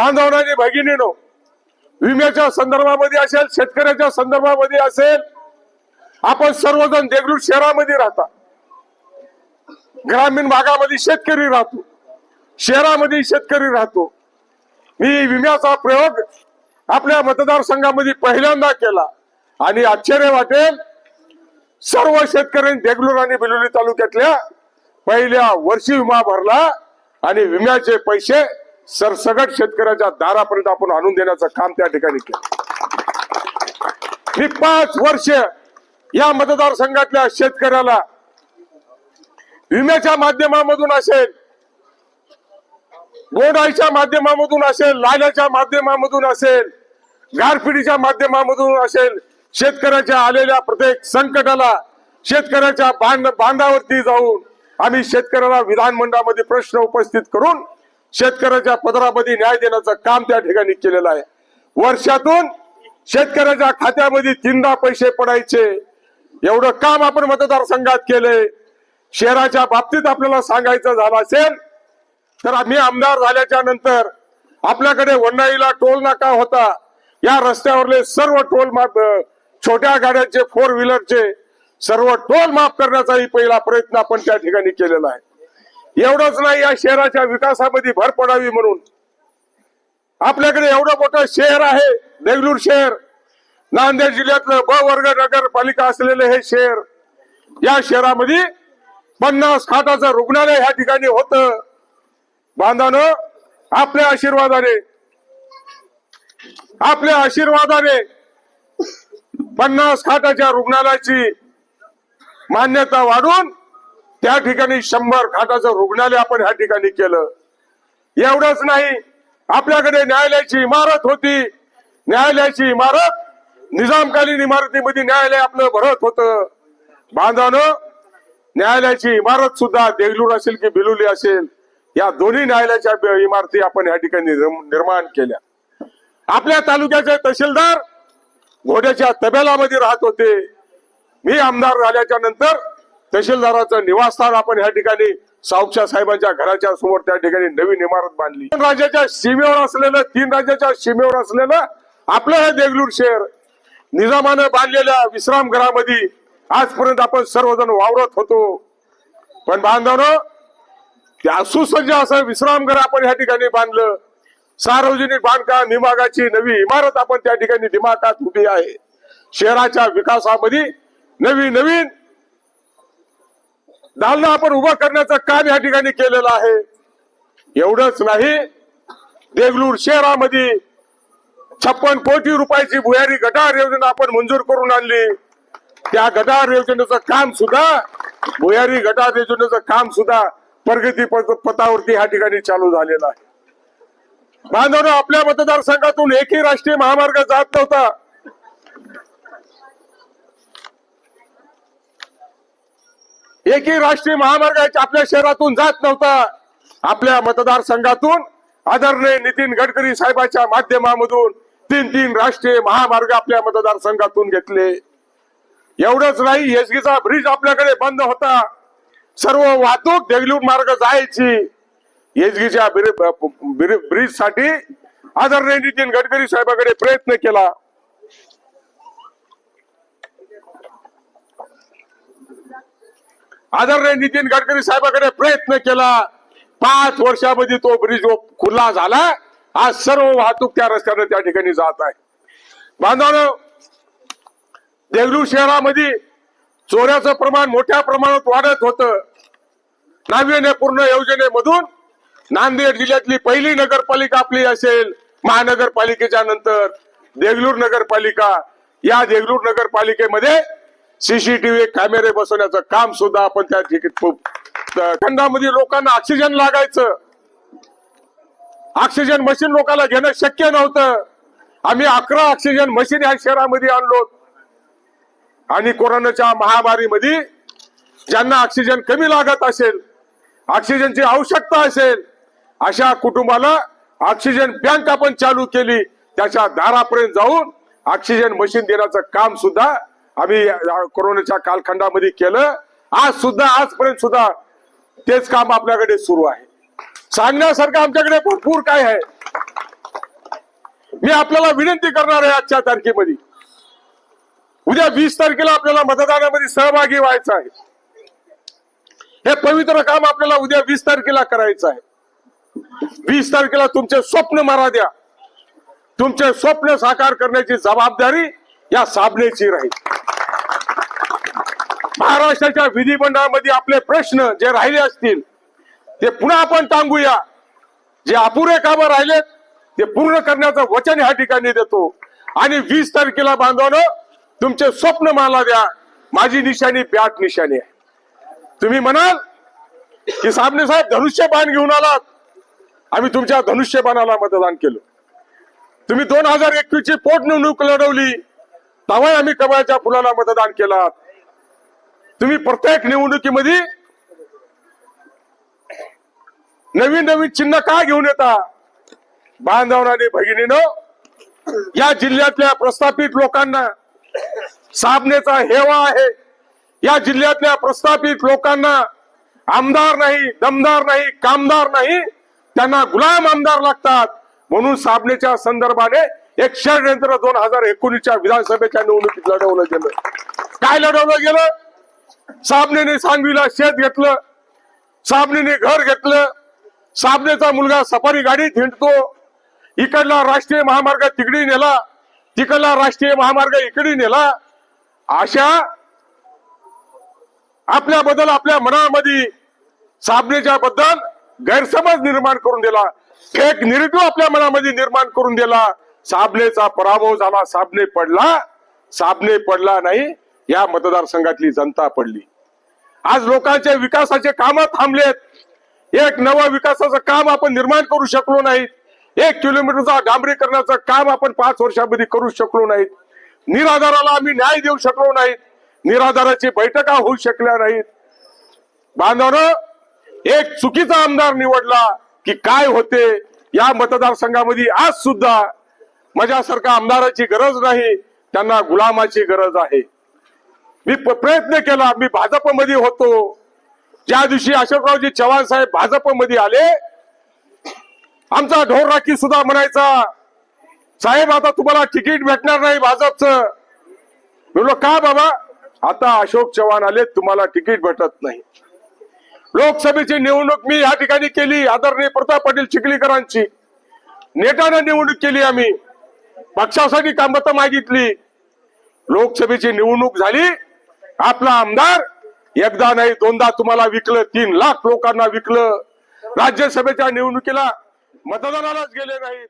बांधवणारी भगिनीनो विम्याच्या संदर्भामध्ये असेल शेतकऱ्याच्या संदर्भामध्ये असेल आपण सर्वजण देगलूर शहरामध्ये राहता. ग्रामीण भागामध्ये शेतकरी राहतो. शहरामध्ये शेतकरी राहतो. मी विम्याचा प्रयोग आपल्या मतदारसंघामध्ये पहिल्यांदा केला. आणि आश्चर्य वाटेल सर्व शेतकऱ्यांनी देगलूर आणि बिलोली तालुक्यातल्या पहिल्या वर्षी विमा भरला आणि विम्याचे पैसे सरसगट शेतकऱ्याच्या दारापर्यंत आपण आणून देण्याचं काम त्या ठिकाणी केलं. मी पाच वर्ष या मतदारसंघातल्या शेतकऱ्याला विम्याच्या माध्यमामधून असेल गोडाईच्या माध्यमामधून असेल लाल्याच्या माध्यमामधून असेल गारपिडीच्या माध्यमामधून असेल शेतकऱ्याच्या आलेल्या प्रत्येक संकटाला शेतकऱ्याच्या बांध बांधावरती जाऊन आम्ही शेतकऱ्याला विधानमंडळामध्ये प्रश्न उपस्थित करून शेतकऱ्याच्या पदरामध्ये न्याय देण्याचं काम त्या ठिकाणी केलेलं आहे. वर्षातून शेतकऱ्याच्या खात्यामध्ये तीनदा पैसे पडायचे. एवढं काम आपण मतदारसंघात केले शहराच्या बाबतीत आपल्याला सांगायचं झालं असेल तर आम्ही आमदार झाल्याच्यानंतर आपल्याकडे वंडाईला टोल नाका होता. या रस्त्यावरले सर्व टोल माफ छोट्या गाड्यांचे फोर व्हीलरचे सर्व टोल माफ करण्याचाही पहिला प्रयत्न आपण त्या ठिकाणी केलेला आहे. एवढंच नाही या शहराच्या विकासामध्ये भर पडावी म्हणून. आपल्याकडे एवढं मोठं शहर आहे देगलूर शहर. नांदेड जिल्ह्यातलं ब वर्ग नगरपालिका असलेलं हे शहर. या शहरामध्ये पन्नास खाटाचं रुग्णालय ह्या ठिकाणी होतं. बांधानं आपल्या आशीर्वादाने आपल्या आशीर्वादाने पन्नास खाटाच्या रुग्णालयाची मान्यता वाढून त्या ठिकाणी शंभर खाटाचं रुग्णालय आपण ह्या ठिकाणी केलं. एवढंच नाही आपल्याकडे न्यायालयाची इमारत होती. न्यायालयाची इमारत निजामकालीन इमारतीमध्ये न्यायालय आपलं भरत होतं. बांधानं न्यायालयाची इमारत सुद्धा देगलूर असेल की बिलुली असेल या दोन्ही न्यायालयाच्या इमारती आपण या ठिकाणी निर्म- निर्माण केल्या. आपल्या तालुक्याचे तहसीलदार घोड्याच्या तबेलामध्ये राहत होते. मी आमदार झाल्याच्यानंतर तहसीलदाराचं निवासस्थान आपण ह्या ठिकाणी सावक्षा साहेबांच्या घराच्या समोर त्या ठिकाणी नवीन इमारत बांधली. तीन राज्याच्या सीमेवर असलेलं तीन राज्याच्या सीमेवर असलेलं आपलं हे देगलूर शहर निजामानं बांधलेल्या विश्रामगृहामध्ये आजपर्यंत आपण सर्वजण वावरत होतो. पण बांधवनं त्या सुसज्ज असं विश्रामगृह आपण या ठिकाणी बांधलं. सार्वजनिक बांधकाम विभागाची नवी इमारत आपण त्या ठिकाणी दिमागात उभी आहे. शहराच्या विकासामध्ये नवीन नवीन दालना आपण उभं करण्याचं काम या ठिकाणी केलेलं आहे. एवढंच नाही. देगलूर शहरामध्ये छप्पन कोटी रुपयाची भुयारी गटार योजना आपण मंजूर करून आणली. त्या गटार योजनेचं काम सुद्धा भुयारी गटार योजनेचं काम सुद्धा प्रगती पथावरती ह्या ठिकाणी चालू झालेलं आहे. बांधवनं आपल्या मतदारसंघातून एकही राष्ट्रीय महामार्ग जात नव्हता. एकही राष्ट्रीय महामार्ग आपल्या शहरातून जात नव्हता. आपल्या मतदारसंघातून आदरणीय नितीन गडकरी साहेबांच्या माध्यमामधून तीन तीन राष्ट्रीय महामार्ग आपल्या मतदारसंघातून घेतले. एवढंच नाही येसगीचा ब्रिज आपल्याकडे बंद होता. सर्व वाहतूक देगलूर मार्ग जायची. येसगीच्या ब्रिजसाठी आदरणीय नितीन गडकरी साहेबाकडे प्रयत्न केला. आदरणीय नितीन गडकरी साहेबाकडे प्रयत्न केला. पाच वर्षामध्ये तो ब्रिज खुला झाला. आज सर्व वाहतूक त्या रस्त्याने त्या ठिकाणी जात आहे. बांधवानं देगलूर शहरामध्ये चोऱ्याचं प्रमाण मोठ्या प्रमाणात वाढत होतं. नाविन्यपूर्ण योजनेमधून नांदेड जिल्ह्यातली पहिली नगरपालिका आपली असेल महानगरपालिकेच्या नंतर देगलूर नगरपालिका. या देगलूर नगरपालिकेमध्ये सीसीटीव्ही कॅमेरे बसवण्याचं काम सुद्धा आपण त्या ठिकाणी खंडामध्ये लोकांना ऑक्सिजन लागायचं. ऑक्सिजन मशीन लोकांना घेणं शक्य नव्हतं. आम्ही अकरा ऑक्सिजन मशीन या शहरामध्ये आणलो. आणि कोरोनाच्या महामारीमध्ये ज्यांना ऑक्सिजन कमी लागत असेल ऑक्सिजनची आवश्यकता असेल अशा कुटुंबाला ऑक्सिजन बँक आपण चालू केली. त्याच्या दारापर्यंत जाऊन ऑक्सिजन मशीन देण्याचं काम सुद्धा आम्ही कोरोनाच्या कालखंडामध्ये केलं. आज सुद्धा आजपर्यंत सुद्धा तेच काम आपल्याकडे सुरू आहे. सांगण्यासारखं आमच्याकडे भरपूर काय आहे. मी आपल्याला विनंती करणार आहे आजच्या तारखेमध्ये. उद्या वीस तारखेला आपल्याला मतदानामध्ये सहभागी व्हायचं आहे. हे पवित्र काम आपल्याला उद्या वीस तारखेला करायचं आहे. वीस तारखेला तुमचे स्वप्न मारा द्या. तुमचे स्वप्न साकार करण्याची जबाबदारी या साबणेची राहील. महाराष्ट्राच्या विधिमंडळामध्ये आपले प्रश्न जे राहिले असतील ते पुन्हा आपण टांगूया. जे अपुरे कामं राहिलेत ते पूर्ण करण्याचं वचन ह्या ठिकाणी देतो. आणि वीस तारखेला बांधवानं तुमचे स्वप्न मला द्या. माझी निशाणी बॅट निशाणी आहे. तुम्ही म्हणाल की साबणे साहेब धनुष्यबाण घेऊन आलात. आम्ही तुमच्या धनुष्यबाणाला मतदान केलं. तुम्ही दोन हजार एकवीस ची पोटनिवडणूक लढवली. तेव्हा आम्ही कमळाच्या फुलाला मतदान केलं. तुम्ही प्रत्येक निवडणुकीमध्ये नवीन नवीन चिन्ह का घेऊन येता? बांधवराने भगिनीनं या जिल्ह्यातल्या प्रस्थापित लोकांना साबणेचा हेवा आहे. या जिल्ह्यातल्या प्रस्थापित लोकांना आमदार नाही दमदार नाही कामदार नाही त्यांना गुलाम आमदार लागतात. म्हणून साबणेच्या संदर्भाने एक षडयंत्र दोन हजार एकोणीसच्या विधानसभेच्या निवडणुकीत लढवलं गेलं. काय लढवलं गेलं? साबणेने सांगवीला शेत घेतलं. साबणेने घर घेतलं. साबणेचा मुलगा सफारी गाडीत हिंडतो इकडला राष्ट्रीय महामार्ग तिकडे नेला. तिकडला राष्ट्रीय महामार्ग इकडे नेला. अशा आपल्याबद्दल आपल्या मनामध्ये साबणेच्या बद्दल गैरसमज निर्माण करून दिला. फेक निरेटिव्ह आपल्या मनामध्ये निर्माण करून दिला. साबणेचा पराभव झाला साबणे पडला. साबणे पडला नाही या मतदारसंघातली जनता पडली. आज लोकांच्या विकासाचे काम थांबलेत. एक नवा विकासाचं काम आपण निर्माण करू शकलो नाहीत एक किलोमीटरचा डांबरीकरणाचं काम आपण पाच वर्षामध्ये करू शकलो नाहीत निराधाराला आम्ही न्याय देऊ शकलो नाहीत निराधाराची बैठका होऊ शकल्या नाहीत. बांधवनं एक चुकीचा आमदार निवडला की काय होते या मतदारसंघामध्ये आज सुद्धा माझ्यासारख्या आमदाराची गरज नाही त्यांना गुलामाची गरज आहे. मी प्रयत्न केला मी भाजपमध्ये होतो. ज्या दिवशी अशोकरावजी चव्हाण साहेब भाजपमध्ये आले आमचा ढोर राखी सुद्धा म्हणायचा साहेब आता तुम्हाला तिकीट भेटणार नाही भाजपचं. म्हणलो का बाबा? आता अशोक चव्हाण आले तुम्हाला तिकीट भेटत नाही. लोकसभेची निवडणूक मी या ठिकाणी केली आदरणीय प्रताप पाटील चिखलीकरांची. नेटानं निवडणूक केली आम्ही. पक्षासाठी कामत मागितली. लोकसभेची निवडणूक झाली. आपला आमदार एकदा नाही दोनदा तुम्हाला विकलं तीन लाख लोकांना विकलं. राज्यसभेच्या निवडणुकीला मतदानालाच गेले नाहीत.